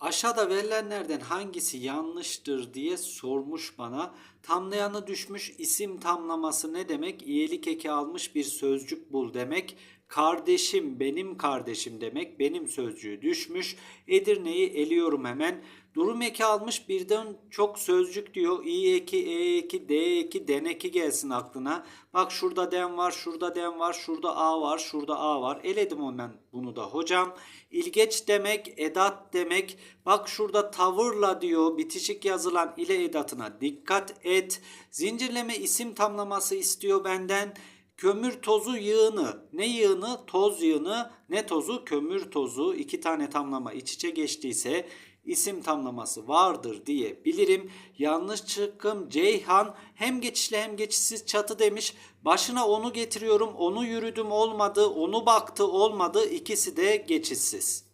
Aşağıda verilenlerden hangisi yanlıştır diye sormuş bana. Tamlayanı düşmüş isim tamlaması ne demek? İyelik eki almış bir sözcük bul demek. Kardeşim benim kardeşim demek. Benim sözcüğü düşmüş. Edirne'yi eliyorum hemen. Durum eki almış birden çok sözcük diyor. İ eki, e eki, d eki, den eki gelsin aklına. Bak şurada den var, şurada den var, şurada a var, şurada a var. Eledim hemen bunu da hocam. İlgeç demek, edat demek. Bak şurada tavırla diyor. Bitişik yazılan ile edatına dikkat et. Zincirleme isim tamlaması istiyor benden. Kömür tozu yığını. Ne yığını? Toz yığını. Ne tozu? Kömür tozu. İki tane tamlama iç içe geçtiyse isim tamlaması vardır diye bilirim. Yanlış çıkım Ceyhan hem geçişli hem geçişsiz çatı demiş. Başına onu getiriyorum. Onu yürüdüm olmadı. Onu baktı olmadı. İkisi de geçişsiz.